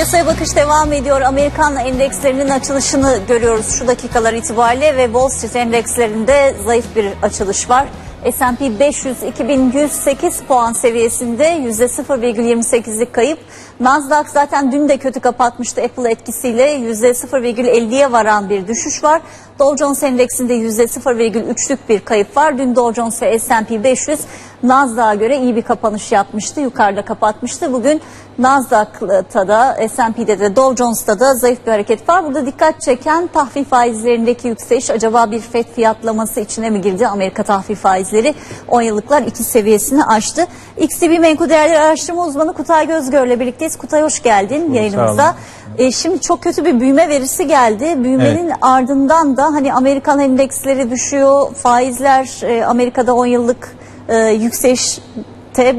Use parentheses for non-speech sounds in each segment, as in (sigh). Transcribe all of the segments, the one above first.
Piyasaya bakış devam ediyor. Amerikan endekslerinin açılışını görüyoruz şu dakikalar itibariyle ve Wall Street endekslerinde zayıf bir açılış var. S&P 500 2108 puan seviyesinde %0,28'lik kayıp. Nasdaq zaten dün de kötü kapatmıştı Apple etkisiyle %0,50'ye varan bir düşüş var. Dow Jones endeksinde %0,3'lük bir kayıp var. Dün Dow Jones ve S&P 500 Nasdaq'a göre iyi bir kapanış yapmıştı. Yukarıda kapatmıştı. Bugün Nasdaq'ta da S&P'de de Dow Jones'ta da zayıf bir hareket var. Burada dikkat çeken tahvil faizlerindeki yükseliş acaba bir FED fiyatlaması içine mi girdi? Amerika tahvil faizleri 10 yıllıklar 2 seviyesini aştı. XTB Menkul Değerler Araştırma Uzmanı Kutay Gözgör'le birlikteyiz. Kutay hoş geldin yayınımıza. E, şimdi çok kötü bir büyüme verisi geldi. Büyümenin ardından da hani Amerikan endeksleri düşüyor. Faizler e, Amerika'da 10 yıllık e, yükselişte.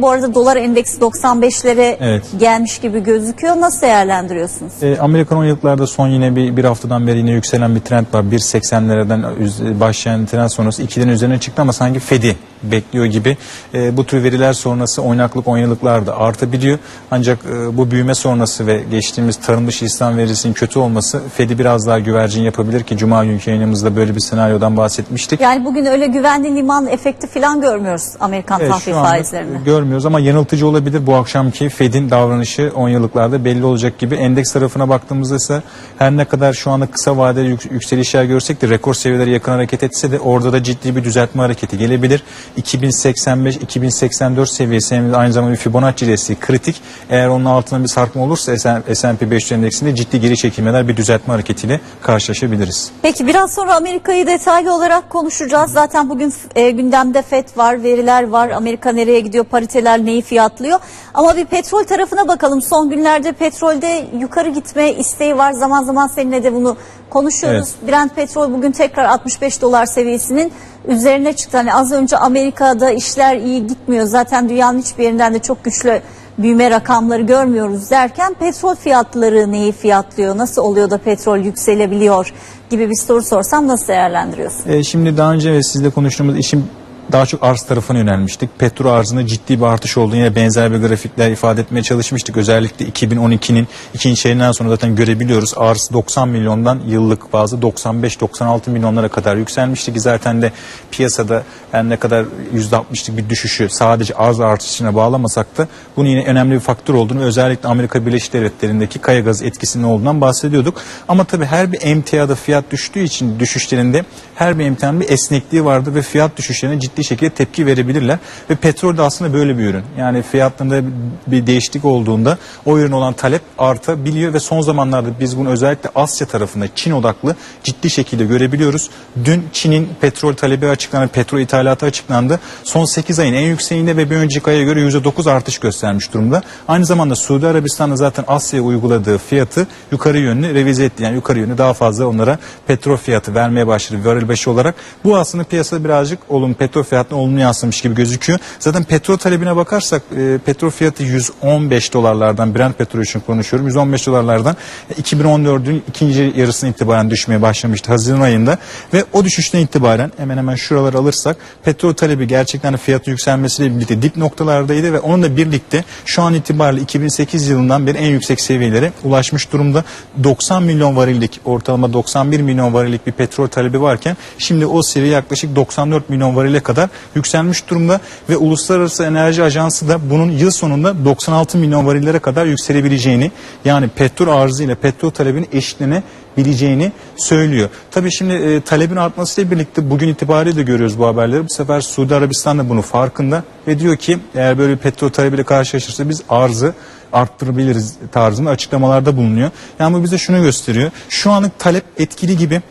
Bu arada dolar endeksi 95'lere Evet. gelmiş gibi gözüküyor. Nasıl değerlendiriyorsunuz? E, Amerikan 10 yıllıklarda son yine bir, bir haftadan beri yine yükselen bir trend var. 1.80'lerden üz- başlayan trend sonrası 2'den üzerine çıktı ama sanki Fed'i bekliyor gibi. E, bu tür veriler sonrası oynaklık 10 yıllıklar da artabiliyor. Ancak e, bu büyüme sonrası ve geçtiğimiz tarım dışı istihdam verisinin kötü olması Fed'i biraz daha güvercin yapabilir ki Cuma günkü yayınımızda böyle bir senaryodan bahsetmiştik. Yani bugün öyle güvenli liman efekti falan görmüyoruz Amerikan Evet, tahvil faizlerinde. görmüyoruz ama yanıltıcı olabilir. Bu akşamki Fed'in davranışı 10 yıllıklarda belli olacak gibi. Endeks tarafına baktığımızda ise her ne kadar şu anda kısa vadeli yük- yükselişler görsek de rekor seviyelere yakın hareket etse de orada da ciddi bir düzeltme hareketi gelebilir. 2085-2084 seviyesi hem de aynı zamanda bir Fibonacci desteği kritik. Eğer onun altına bir sarkma olursa S&P 500 endeksinde ciddi geri çekilmeler bir düzeltme hareketiyle karşılaşabiliriz. Peki biraz sonra Amerika'yı detaylı olarak konuşacağız. Zaten bugün e, gündemde FED var, veriler var. Amerika nereye gidiyor, pariteler neyi fiyatlıyor. Ama bir petrol tarafına bakalım. Son günlerde petrolde yukarı gitme isteği var. Zaman zaman seninle de bunu konuşuyoruz. Brent petrol bugün tekrar 65 dolar seviyesinin üzerine çıktı. Hani az önce Amerika'da işler iyi gitmiyor. Zaten dünyanın hiçbir yerinden de çok güçlü büyüme rakamları görmüyoruz derken petrol fiyatları neyi fiyatlıyor? Nasıl oluyor da petrol yükselebiliyor gibi bir soru sorsam nasıl değerlendiriyorsun? E, şimdi daha önce sizle konuştuğumuz işin daha çok arz tarafına yönelmiştik. Petrol arzında ciddi bir artış olduğunu yine benzer bir grafikler ifade etmeye çalışmıştık. Özellikle 2012'nin ikinci çeyreğinden sonra zaten görebiliyoruz. Arz 90 milyondan yıllık bazı 95-96 milyonlara kadar yükselmişti ki zaten de piyasada her ne kadar %60'lık bir düşüşü sadece arz artışına bağlamasak da bunun yine önemli bir faktör olduğunu özellikle Amerika Birleşik Devletleri'ndeki kaya gazı etkisinin olduğundan bahsediyorduk. Ama tabii her bir emtiada fiyat düştüğü için düşüşlerinde her bir emtianın bir esnekliği vardı ve fiyat düşüşlerine ciddi şekilde tepki verebilirler. Ve petrol de aslında böyle bir ürün. Yani fiyatlarında bir değişiklik olduğunda o ürün olan talep artabiliyor ve son zamanlarda biz bunu özellikle Asya tarafında Çin odaklı ciddi şekilde görebiliyoruz. Dün Çin'in petrol talebi açıklandı, petrol ithalatı açıklandı. Son 8 ayın en yükseğinde ve bir önceki aya göre %9 artış göstermiş durumda. Aynı zamanda Suudi Arabistan'da zaten Asya'ya uyguladığı fiyatı yukarı yönlü revize etti. Yani yukarı yönlü daha fazla onlara petrol fiyatı vermeye başladı varil başı olarak. Bu aslında piyasada birazcık olumlu petrol fiyatına olumlu yansımış gibi gözüküyor. Zaten petrol talebine bakarsak e, petrol fiyatı 115 dolarlardan Brent petrol için konuşuyorum. 115 dolarlardan e, 2014'ün ikinci yarısına itibaren düşmeye başlamıştı Haziran ayında ve o düşüşten itibaren hemen hemen şuraları alırsak petrol talebi gerçekten fiyatı yükselmesiyle birlikte dip noktalardaydı ve onunla birlikte şu an itibariyle 2008 yılından beri en yüksek seviyelere ulaşmış durumda. 90 milyon varillik ortalama 91 milyon varillik bir petrol talebi varken şimdi o seviye yaklaşık 94 milyon varile kadar yükselmiş durumda ve Uluslararası Enerji Ajansı da bunun yıl sonunda 96 milyon varillere kadar yükselebileceğini yani petrol arzı ile petrol talebinin eşitlenebileceğini söylüyor. Tabii şimdi e, talebin artmasıyla birlikte bugün itibariyle de görüyoruz bu haberleri. Bu sefer Suudi Arabistan da bunu farkında ve diyor ki eğer böyle bir petrol talebiyle karşılaşırsa biz arzı arttırabiliriz tarzında açıklamalarda bulunuyor. Yani bu bize şunu gösteriyor. Şu anlık talep etkili gibi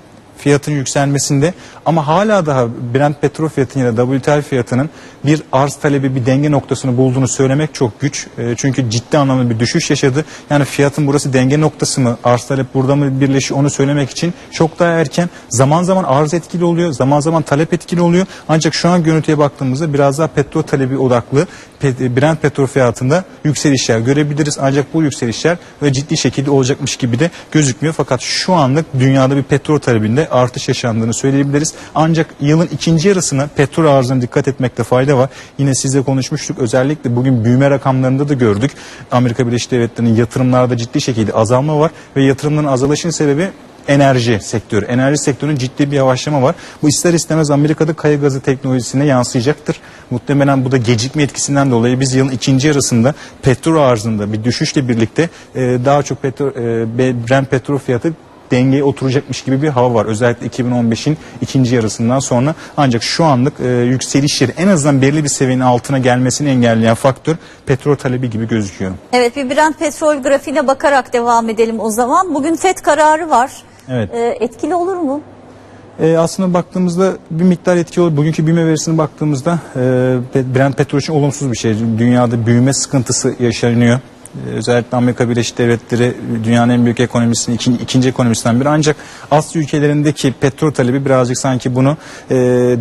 fiyatın yükselmesinde ama hala daha Brent petrol fiyatının ya da WTI fiyatının bir arz talebi bir denge noktasını bulduğunu söylemek çok güç. E, çünkü ciddi anlamda bir düşüş yaşadı. Yani fiyatın burası denge noktası mı? Arz talep burada mı birleşiyor onu söylemek için çok daha erken. Zaman zaman arz etkili oluyor, zaman zaman talep etkili oluyor. Ancak şu an görüntüye baktığımızda biraz daha petrol talebi odaklı Brent petrol fiyatında yükselişler görebiliriz. Ancak bu yükselişler ve ciddi şekilde olacakmış gibi de gözükmüyor. Fakat şu anlık dünyada bir petrol talebinde artış yaşandığını söyleyebiliriz. Ancak yılın ikinci yarısına petrol arzına dikkat etmekte fayda var. Yine sizle konuşmuştuk. Özellikle bugün büyüme rakamlarında da gördük. Amerika Birleşik Devletleri'nin yatırımlarda ciddi şekilde azalma var ve yatırımların azalışın sebebi enerji sektörü. Enerji sektörünün ciddi bir yavaşlama var. Bu ister istemez Amerika'da kaya gazı teknolojisine yansıyacaktır. Muhtemelen bu da gecikme etkisinden dolayı biz yılın ikinci yarısında petrol arzında bir düşüşle birlikte e, daha çok petrol, e, Brent petrol fiyatı dengeye oturacakmış gibi bir hava var. Özellikle 2015'in ikinci yarısından sonra. Ancak şu anlık e, yükselişleri en azından belirli bir seviyenin altına gelmesini engelleyen faktör petrol talebi gibi gözüküyor. Evet bir Brent petrol grafiğine bakarak devam edelim o zaman. Bugün FED kararı var. Evet. Ee, etkili olur mu? E, aslında baktığımızda bir miktar etki olur. Bugünkü büyüme verisine baktığımızda e, Brent petrol için olumsuz bir şey. Dünyada büyüme sıkıntısı yaşanıyor. E, özellikle Amerika Birleşik Devletleri dünyanın en büyük ekonomisinin ikinci, ikinci ekonomisinden biri. Ancak Asya ülkelerindeki petrol talebi birazcık sanki bunu e,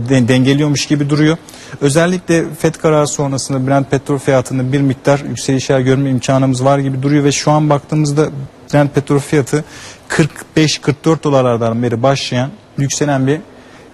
de- dengeliyormuş gibi duruyor. Özellikle FED kararı sonrasında Brent petrol fiyatında bir miktar yükselişler görme imkanımız var gibi duruyor ve şu an baktığımızda Brent petrol fiyatı 45-44 dolarlardan beri başlayan yükselen bir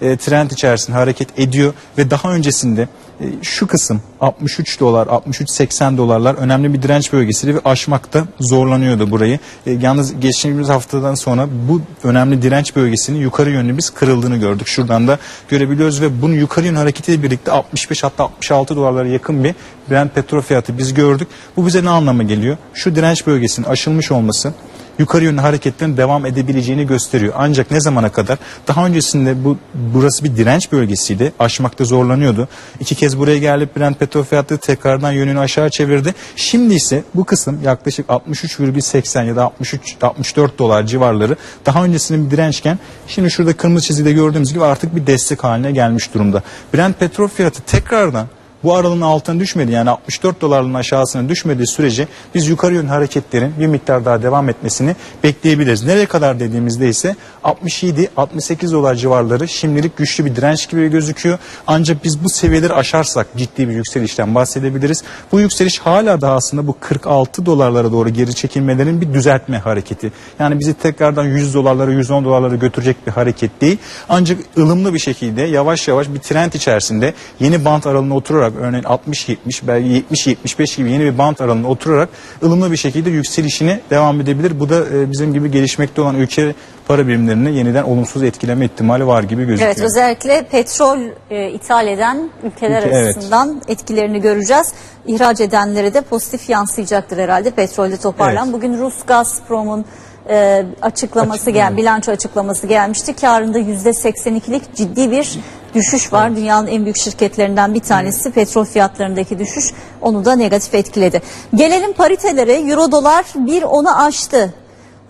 e, trend içerisinde hareket ediyor ve daha öncesinde e, şu kısım 63 dolar 63-80 dolarlar önemli bir direnç bölgesiydi ve aşmakta zorlanıyordu burayı. E, yalnız geçtiğimiz haftadan sonra bu önemli direnç bölgesinin yukarı yönlü biz kırıldığını gördük. Şuradan da görebiliyoruz ve bunun yukarı yönlü hareketiyle birlikte 65 hatta 66 dolarlara yakın bir Brent petrol fiyatı biz gördük. Bu bize ne anlama geliyor? Şu direnç bölgesinin aşılmış olması yukarı yönlü hareketlerin devam edebileceğini gösteriyor. Ancak ne zamana kadar? Daha öncesinde bu burası bir direnç bölgesiydi. Aşmakta zorlanıyordu. İki kez buraya gelip Brent petrol fiyatı tekrardan yönünü aşağı çevirdi. Şimdi ise bu kısım yaklaşık 63,80 ya da 63 64 dolar civarları daha öncesinde bir dirençken şimdi şurada kırmızı çizgide gördüğümüz gibi artık bir destek haline gelmiş durumda. Brent petrol fiyatı tekrardan bu aralığın altına düşmedi yani 64 dolarların aşağısına düşmediği sürece biz yukarı yönlü hareketlerin bir miktar daha devam etmesini bekleyebiliriz. Nereye kadar dediğimizde ise 67-68 dolar civarları şimdilik güçlü bir direnç gibi gözüküyor. Ancak biz bu seviyeleri aşarsak ciddi bir yükselişten bahsedebiliriz. Bu yükseliş hala da aslında bu 46 dolarlara doğru geri çekilmelerin bir düzeltme hareketi. Yani bizi tekrardan 100 dolarlara 110 dolarlara götürecek bir hareket değil. Ancak ılımlı bir şekilde yavaş yavaş bir trend içerisinde yeni bant aralığına oturarak örneğin 60-70 belki 70-75 gibi yeni bir bant aralığına oturarak ılımlı bir şekilde yükselişine devam edebilir. Bu da e, bizim gibi gelişmekte olan ülke para birimlerini yeniden olumsuz etkileme ihtimali var gibi gözüküyor. Evet özellikle petrol e, ithal eden ülkeler Ülke, evet. açısından etkilerini göreceğiz. İhraç edenlere de pozitif yansıyacaktır herhalde petrolde toparlan. Evet. Bugün Rus Gazprom'un e, açıklaması Açık- gel, evet. bilanço açıklaması gelmişti. Karında %82'lik ciddi bir düşüş var. Dünyanın en büyük şirketlerinden bir tanesi petrol fiyatlarındaki düşüş onu da negatif etkiledi. Gelelim paritelere. Euro dolar 1.10'u aştı.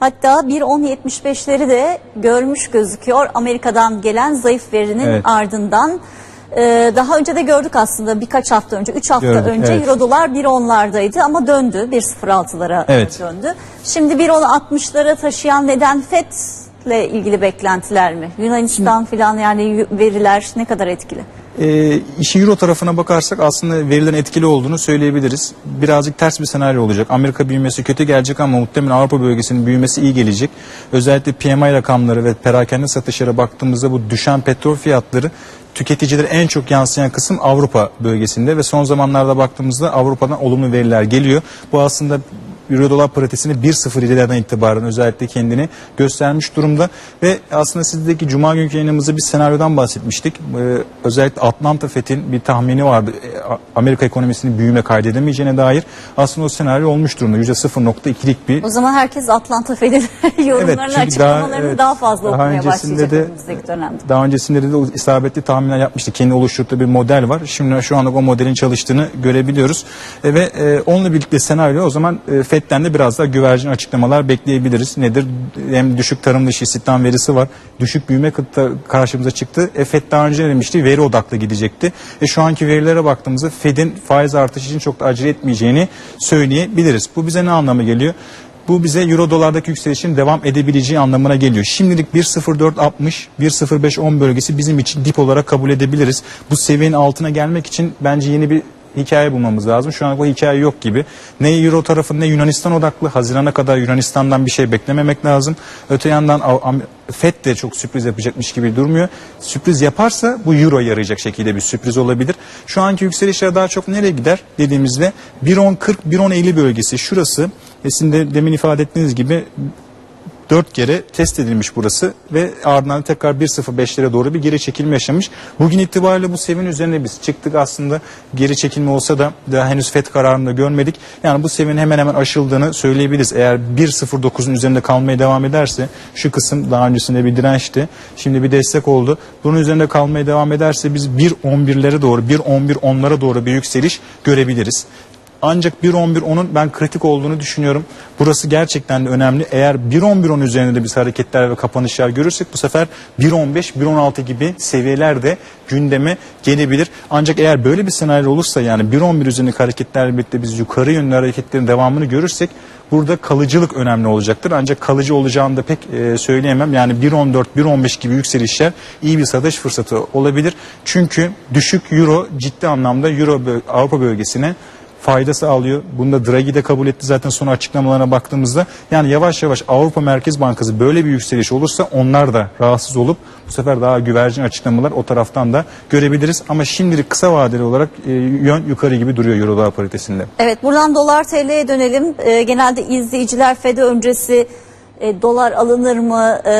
Hatta 1.10.75'leri de görmüş gözüküyor Amerika'dan gelen zayıf verinin Evet. ardından. Ee, daha önce de gördük aslında birkaç hafta önce, 3 hafta Gördük, önce evet. Euro dolar 1.10'lardaydı ama döndü 1.06'lara Evet. döndü. Şimdi 1.10.60'lara taşıyan neden FED'le ilgili beklentiler mi? Yunanistan filan yani veriler ne kadar etkili? E, işi Euro tarafına bakarsak aslında verilerin etkili olduğunu söyleyebiliriz. Birazcık ters bir senaryo olacak. Amerika büyümesi kötü gelecek ama muhtemelen Avrupa bölgesinin büyümesi iyi gelecek. Özellikle PMI rakamları ve perakende satışlara baktığımızda bu düşen petrol fiyatları tüketicilere en çok yansıyan kısım Avrupa bölgesinde ve son zamanlarda baktığımızda Avrupa'dan olumlu veriler geliyor. Bu aslında Euro dolar paritesini 1.07'lerden itibaren özellikle kendini göstermiş durumda ve aslında sizdeki cuma günkü yayınımızda bir senaryodan bahsetmiştik. Ee, özellikle Atlanta Fed'in bir tahmini vardı. A- Amerika ekonomisinin büyüme kaydedemeyeceğine dair. Aslında o senaryo olmuş durumda. %0.2'lik bir O zaman herkes Atlanta Fed'in (laughs) yorumlarını çünkü açıklamalarını evet, daha fazla daha okumaya başlayacak de- önümüzdeki dönemde. Daha öncesinde de o isabetli tahminler yapmıştı. Kendi oluşturduğu bir model var. Şimdi şu anda o modelin çalıştığını görebiliyoruz. E, ve e, onunla birlikte senaryo o zaman e, FED'den de biraz daha güvercin açıklamalar bekleyebiliriz. Nedir? Hem düşük tarım dışı istihdam verisi var. Düşük büyüme karşımıza çıktı. E, FED daha önce demişti? Veri odaklı gidecekti. E, şu anki verilere baktığımızda FED'in faiz artışı için çok da acele etmeyeceğini söyleyebiliriz. Bu bize ne anlamı geliyor? Bu bize euro dolardaki yükselişin devam edebileceği anlamına geliyor. Şimdilik 1.0460, 1.0510 bölgesi bizim için dip olarak kabul edebiliriz. Bu seviyenin altına gelmek için bence yeni bir hikaye bulmamız lazım. Şu an bu hikaye yok gibi. Ne Euro tarafı ne Yunanistan odaklı. Hazirana kadar Yunanistan'dan bir şey beklememek lazım. Öte yandan FED de çok sürpriz yapacakmış gibi durmuyor. Sürpriz yaparsa bu Euro yarayacak şekilde bir sürpriz olabilir. Şu anki yükselişler daha çok nereye gider dediğimizde 1.10.40-1.10.50 bölgesi şurası. E sizin de demin ifade ettiğiniz gibi 4 kere test edilmiş burası ve ardından tekrar 1.05'lere doğru bir geri çekilme yaşamış. Bugün itibariyle bu seviyenin üzerine biz çıktık aslında geri çekilme olsa da daha henüz FED kararını da görmedik. Yani bu seviyenin hemen hemen aşıldığını söyleyebiliriz. Eğer 1.09'un üzerinde kalmaya devam ederse şu kısım daha öncesinde bir dirençti. Şimdi bir destek oldu. Bunun üzerinde kalmaya devam ederse biz 1.11'lere doğru 1.11-10'lara doğru bir yükseliş görebiliriz. Ancak 1.11.10'un ben kritik olduğunu düşünüyorum. Burası gerçekten de önemli. Eğer 1.11.10 üzerinde de biz hareketler ve kapanışlar görürsek bu sefer 1.15, 1.16 gibi seviyeler de gündeme gelebilir. Ancak eğer böyle bir senaryo olursa yani 1.11 üzerindeki hareketlerle birlikte biz yukarı yönlü hareketlerin devamını görürsek burada kalıcılık önemli olacaktır. Ancak kalıcı olacağını da pek e, söyleyemem. Yani 1.14, 1.15 gibi yükselişler iyi bir satış fırsatı olabilir. Çünkü düşük euro ciddi anlamda euro Avrupa bölgesine fayda sağlıyor. Bunu da Draghi de kabul etti zaten son açıklamalarına baktığımızda. Yani yavaş yavaş Avrupa Merkez Bankası böyle bir yükseliş olursa onlar da rahatsız olup bu sefer daha güvercin açıklamalar o taraftan da görebiliriz. Ama şimdilik kısa vadeli olarak e, yön yukarı gibi duruyor Euro dolar paritesinde. Evet buradan dolar TL'ye dönelim. Ee, genelde izleyiciler FED öncesi e, dolar alınır mı e,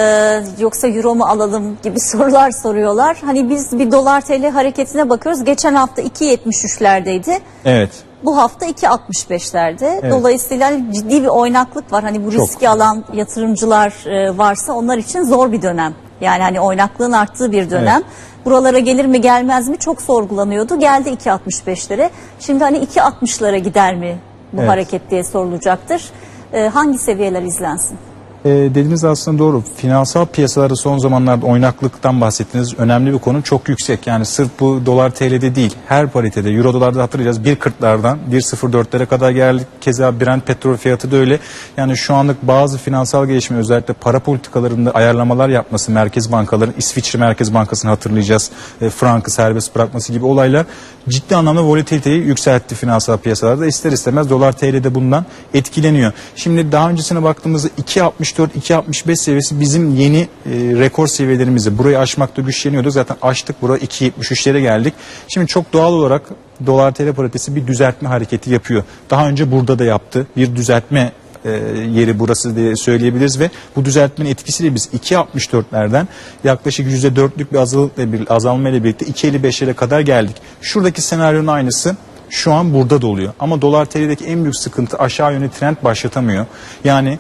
yoksa euro mu alalım gibi (laughs) sorular soruyorlar. Hani biz bir dolar TL hareketine bakıyoruz. Geçen hafta 2.73'lerdeydi. Evet. Bu hafta 2.65'lerde. Dolayısıyla ciddi bir oynaklık var. Hani bu Çok. riski alan yatırımcılar e, varsa onlar için zor bir dönem. Yani hani oynaklığın arttığı bir dönem. Buralara gelir mi gelmez mi çok sorgulanıyordu. Geldi 2.65'lere. Şimdi hani 2.60'lara gider mi bu Evet. hareket diye sorulacaktır. E, hangi seviyeler izlensin? E, dediğiniz aslında doğru. Finansal piyasalarda son zamanlarda oynaklıktan bahsettiğiniz önemli bir konu çok yüksek. Yani sırf bu dolar TL'de değil her paritede euro dolarda hatırlayacağız 1.40'lardan 1.04'lere kadar geldik. Keza Brent petrol fiyatı da öyle. Yani şu anlık bazı finansal gelişme özellikle para politikalarında ayarlamalar yapması merkez bankaların İsviçre Merkez Bankası'nı hatırlayacağız. E, frankı serbest bırakması gibi olaylar ciddi anlamda volatiliteyi yükseltti finansal piyasalarda. İster istemez dolar TL'de bundan etkileniyor. Şimdi daha öncesine baktığımızda 2.64-2.65 seviyesi bizim yeni e, rekor seviyelerimizi. Burayı aşmakta güçleniyorduk. Zaten aştık. Buraya 2.73'lere geldik. Şimdi çok doğal olarak dolar TL paritesi bir düzeltme hareketi yapıyor. Daha önce burada da yaptı. Bir düzeltme e, yeri burası diye söyleyebiliriz ve bu düzeltmenin etkisiyle biz 2.64'lerden yaklaşık %4'lük bir azalılıkla bir azalmayla birlikte 2.55'lere kadar geldik. Şuradaki senaryonun aynısı şu an burada da oluyor. Ama dolar TL'deki en büyük sıkıntı aşağı yönlü trend başlatamıyor. Yani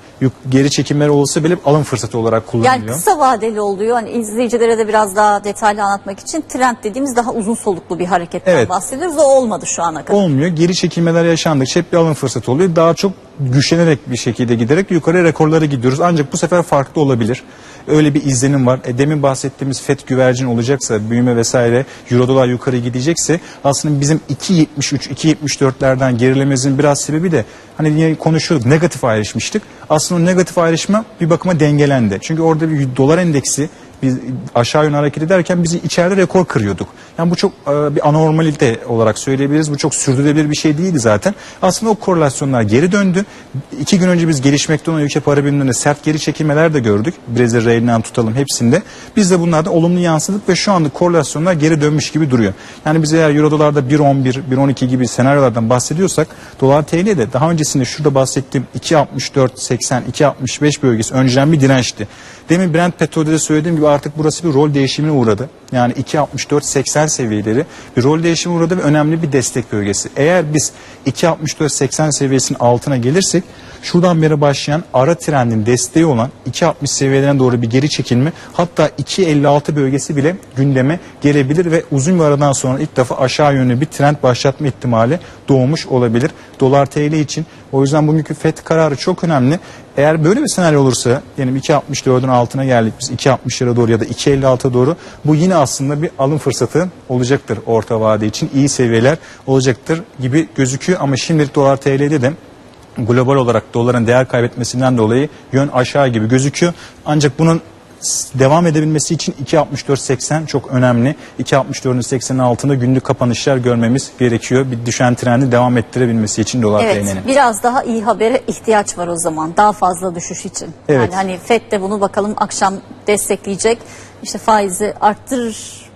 geri çekimler olsa bile alım fırsatı olarak kullanılıyor. Yani kısa vadeli oluyor. Hani izleyicilere de biraz daha detaylı anlatmak için trend dediğimiz daha uzun soluklu bir hareketten Evet. bahsediyoruz. O olmadı şu ana kadar. olmuyor. Geri çekilmeler yaşandıkça hep bir alım fırsatı oluyor. Daha çok güçlenerek bir şekilde giderek yukarı rekorlara gidiyoruz. Ancak bu sefer farklı olabilir. Öyle bir izlenim var. E, demin bahsettiğimiz FED güvercin olacaksa, büyüme vesaire, euro dolar yukarı gidecekse aslında bizim 2.73, 2.74'lerden gerilememizin biraz sebebi de hani yine konuşuyorduk negatif ayrışmıştık. Aslında o negatif ayrışma bir bakıma dengelendi. Çünkü orada bir dolar endeksi biz aşağı yönlü hareket ederken bizi içeride rekor kırıyorduk. Yani bu çok e, bir anormalite olarak söyleyebiliriz. Bu çok sürdürülebilir bir şey değildi zaten. Aslında o korelasyonlar geri döndü. İki gün önce biz gelişmekte olan ülke para birimlerinde sert geri çekilmeler de gördük. Brezilya realinden tutalım hepsinde. Biz de bunlardan olumlu yansıdık ve şu anda korelasyonlar geri dönmüş gibi duruyor. Yani biz eğer euro dolarda 1.11, 1.12 gibi senaryolardan bahsediyorsak dolar TL'de daha öncesinde şurada bahsettiğim 2.64, 80, 2.65 bölgesi önceden bir dirençti. Demin Brent petrolde de söylediğim gibi artık burası bir rol değişimine uğradı. Yani 2.64-80 seviyeleri bir rol değişimine uğradı ve önemli bir destek bölgesi. Eğer biz 2.64-80 seviyesinin altına gelirsek şuradan beri başlayan ara trendin desteği olan 2.60 seviyelerine doğru bir geri çekilme hatta 2.56 bölgesi bile gündeme gelebilir ve uzun bir aradan sonra ilk defa aşağı yönlü bir trend başlatma ihtimali doğmuş olabilir. Dolar TL için o yüzden bugünkü FED kararı çok önemli. Eğer böyle bir senaryo olursa diyelim 2.64'ün altına geldik biz 2.60'lara doğru ya da 2.56'a doğru bu yine aslında bir alım fırsatı olacaktır orta vade için iyi seviyeler olacaktır gibi gözüküyor ama şimdilik dolar TL'de de global olarak doların değer kaybetmesinden dolayı yön aşağı gibi gözüküyor. Ancak bunun devam edebilmesi için 2.64.80 çok önemli. 2.64'ün 80'in altında günlük kapanışlar görmemiz gerekiyor. Bir düşen trendi devam ettirebilmesi için dolar Evet, TL'nin. biraz daha iyi habere ihtiyaç var o zaman. Daha fazla düşüş için. Evet. Yani hani FED de bunu bakalım akşam destekleyecek. İşte faizi arttırır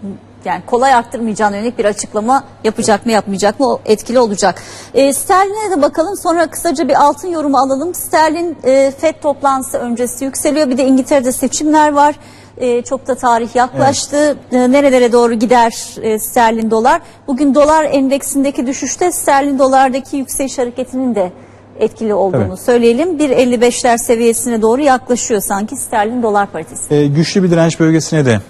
yani kolay arttırmayacağına yönelik bir açıklama yapacak mı yapmayacak mı o etkili olacak. E, sterline de bakalım sonra kısaca bir altın yorumu alalım. Sterlin e, FED toplantısı öncesi yükseliyor bir de İngiltere'de seçimler var. E, çok da tarih yaklaştı. E, nerelere doğru gider e, sterlin dolar? Bugün dolar endeksindeki düşüşte sterlin dolardaki yükseliş hareketinin de etkili olduğunu Evet. söyleyelim. 1.55'ler seviyesine doğru yaklaşıyor sanki sterlin dolar paritesi. E, güçlü bir direnç bölgesine de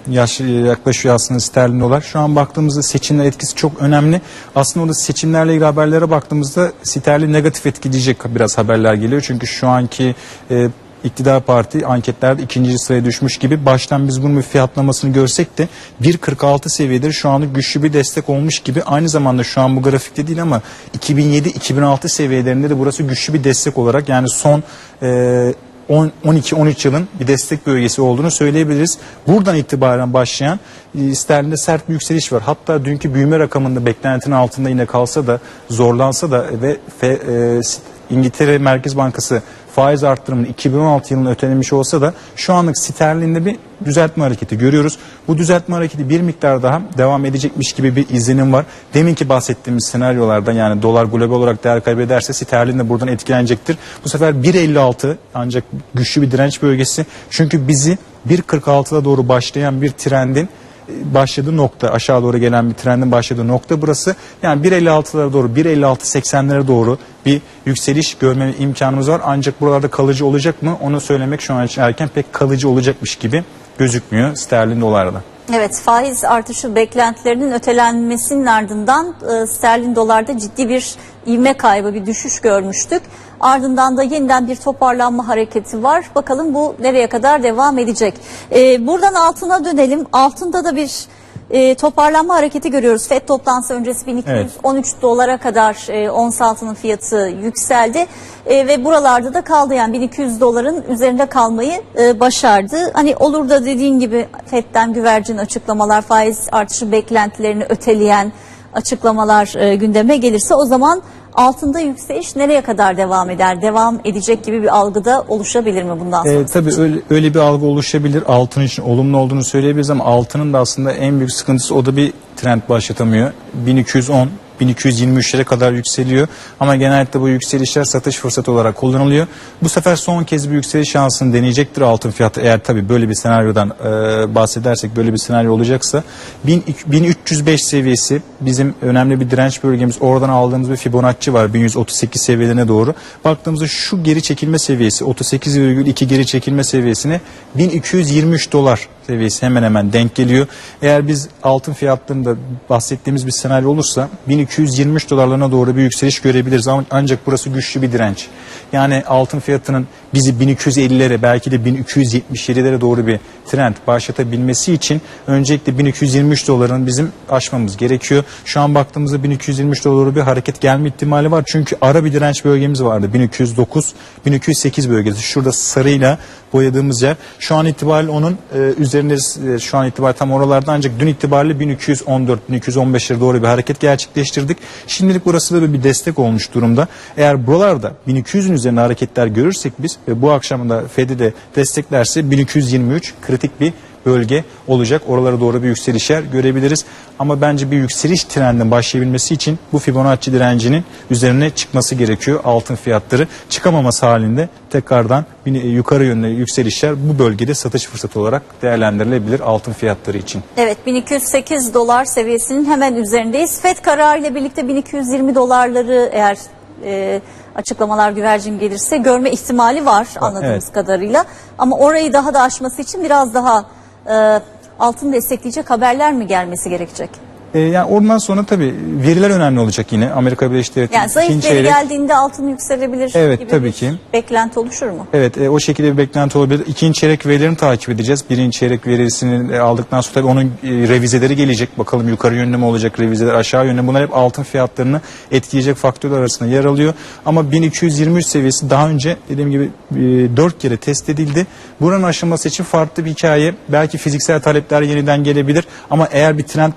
yaklaşıyor aslında sterlin dolar. Şu an baktığımızda seçimler etkisi çok önemli. Aslında orada seçimlerle ilgili haberlere baktığımızda sterlin negatif etkileyecek biraz haberler geliyor. Çünkü şu anki e, iktidar parti anketlerde ikinci sıraya düşmüş gibi baştan biz bunun bir fiyatlamasını görsek de 1.46 seviyedir şu anlık güçlü bir destek olmuş gibi aynı zamanda şu an bu grafikte değil ama 2007-2006 seviyelerinde de burası güçlü bir destek olarak yani son e, 10 12-13 yılın bir destek bölgesi olduğunu söyleyebiliriz. Buradan itibaren başlayan e, sterlinde sert bir yükseliş var. Hatta dünkü büyüme rakamında beklentinin altında yine kalsa da zorlansa da ve fe- e, İngiltere Merkez Bankası faiz arttırımını 2016 yılında ötelemiş olsa da şu anlık sterlinde bir düzeltme hareketi görüyoruz. Bu düzeltme hareketi bir miktar daha devam edecekmiş gibi bir izlenim var. Deminki bahsettiğimiz senaryolarda yani dolar global olarak değer kaybederse sterlin de buradan etkilenecektir. Bu sefer 1.56 ancak güçlü bir direnç bölgesi. Çünkü bizi 1.46'da doğru başlayan bir trendin başladığı nokta aşağı doğru gelen bir trendin başladığı nokta burası. Yani 1.56'lara doğru 1.56-80'lere doğru bir yükseliş görme imkanımız var. Ancak buralarda kalıcı olacak mı onu söylemek şu an için erken pek kalıcı olacakmış gibi gözükmüyor sterlin dolarda. Evet faiz artışı beklentilerinin ötelenmesinin ardından e, sterlin dolarda ciddi bir ivme kaybı bir düşüş görmüştük. Ardından da yeniden bir toparlanma hareketi var. Bakalım bu nereye kadar devam edecek. E, buradan altına dönelim. Altında da bir e, toparlanma hareketi görüyoruz. FED toplantısı öncesi 1213 dolara kadar e, ons altının fiyatı yükseldi. E, ve buralarda da kaldı yani 1200 doların üzerinde kalmayı e, başardı. Hani olur da dediğin gibi FED'den güvercin açıklamalar, faiz artışı beklentilerini öteleyen açıklamalar e, gündeme gelirse o zaman altında yükseliş nereye kadar devam eder? Devam edecek gibi bir algıda oluşabilir mi bundan sonra? E, tabii öyle, öyle bir algı oluşabilir. Altın için olumlu olduğunu söyleyebiliriz ama altının da aslında en büyük sıkıntısı o da bir trend başlatamıyor. 1210 1223'lere kadar yükseliyor ama genellikle bu yükselişler satış fırsatı olarak kullanılıyor. Bu sefer son kez bir yükseliş şansını deneyecektir altın fiyatı eğer tabii böyle bir senaryodan e, bahsedersek böyle bir senaryo olacaksa 1000 1305 seviyesi bizim önemli bir direnç bölgemiz oradan aldığımız bir Fibonacci var 1138 seviyelerine doğru. Baktığımızda şu geri çekilme seviyesi 38,2 geri çekilme seviyesine 1223 dolar seviyesi hemen hemen denk geliyor. Eğer biz altın fiyatlarında bahsettiğimiz bir senaryo olursa 1223 dolarlarına doğru bir yükseliş görebiliriz ancak burası güçlü bir direnç. Yani altın fiyatının bizi 1250'lere belki de 1277'lere doğru bir trend başlatabilmesi için öncelikle 1223 doların bizim aşmamız gerekiyor. Şu an baktığımızda 1223 dolara bir hareket gelme ihtimali var. Çünkü ara bir direnç bölgemiz vardı. 1209, 1208 bölgesi. Şurada sarıyla boyadığımız yer. Şu an itibariyle onun e, üzerinde e, şu an itibariyle tam oralarda ancak dün itibariyle 1214, 1215'lere doğru bir hareket gerçekleştirdik. Şimdilik burası da bir destek olmuş durumda. Eğer buralarda 1200'ün üzerinde hareketler görürsek biz ve bu akşamın da Fed'i de desteklerse 1223 kritik bir bölge olacak. Oralara doğru bir yükselişler görebiliriz. Ama bence bir yükseliş trendinin başlayabilmesi için bu Fibonacci direncinin üzerine çıkması gerekiyor altın fiyatları. Çıkamaması halinde tekrardan yukarı yönlü yükselişler bu bölgede satış fırsatı olarak değerlendirilebilir altın fiyatları için. Evet 1208 dolar seviyesinin hemen üzerindeyiz. FED kararıyla birlikte 1220 dolarları eğer e, açıklamalar güvercin gelirse görme ihtimali var anladığımız evet. kadarıyla. Ama orayı daha da aşması için biraz daha e, altın destekleyecek haberler mi gelmesi gerekecek? E, yani ondan sonra tabii veriler önemli olacak yine. Amerika Birleşik Devletleri Yani zayıf veri çeyrek- geldiğinde altın yükselebilir Evet, gibi tabii bir ki. beklenti oluşur mu? Evet e, o şekilde bir beklenti olabilir. İkinci çeyrek verilerini takip edeceğiz. Birinci çeyrek verisini e, aldıktan sonra tabii onun e, revizeleri gelecek. Bakalım yukarı yönlü mü olacak revizeler aşağı yönlü. Bunlar hep altın fiyatlarını etkileyecek faktörler arasında yer alıyor. Ama 1223 seviyesi daha önce dediğim gibi e, 4 kere test edildi. Buranın aşılması için farklı bir hikaye. Belki fiziksel talepler yeniden gelebilir. Ama eğer bir trend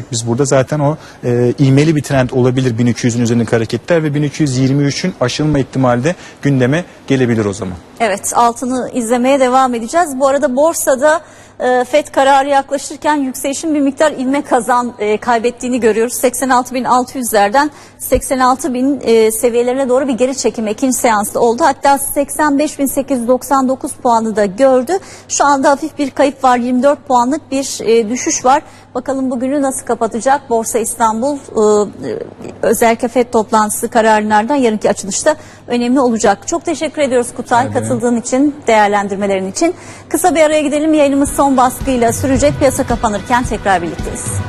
başlatacaksak biz burada zaten o e, ivmeli bir trend olabilir 1200'ün üzerindeki hareketler ve 1223'ün aşılma ihtimali de gündeme gelebilir o zaman. Evet altını izlemeye devam edeceğiz. Bu arada borsada e, FED kararı yaklaşırken yükselişin bir miktar ivme kazan e, kaybettiğini görüyoruz. 86.600'lerden 86.000 e, seviyelerine doğru bir geri çekim ikinci seansta oldu. Hatta 85.899 puanı da gördü. Şu anda hafif bir kayıp var. 24 puanlık bir e, düşüş var. Bakalım bugünü nasıl kapatacak Borsa İstanbul e, özellikle FED toplantısı kararlarından yarınki açılışta önemli olacak. Çok teşekkür ediyoruz Kutay ederim. Katıldığın için, değerlendirmelerin için. Kısa bir araya gidelim. Yayınımız son baskıyla sürecek. Piyasa kapanırken tekrar birlikteyiz.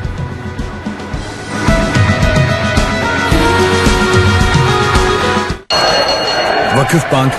Vakıfbank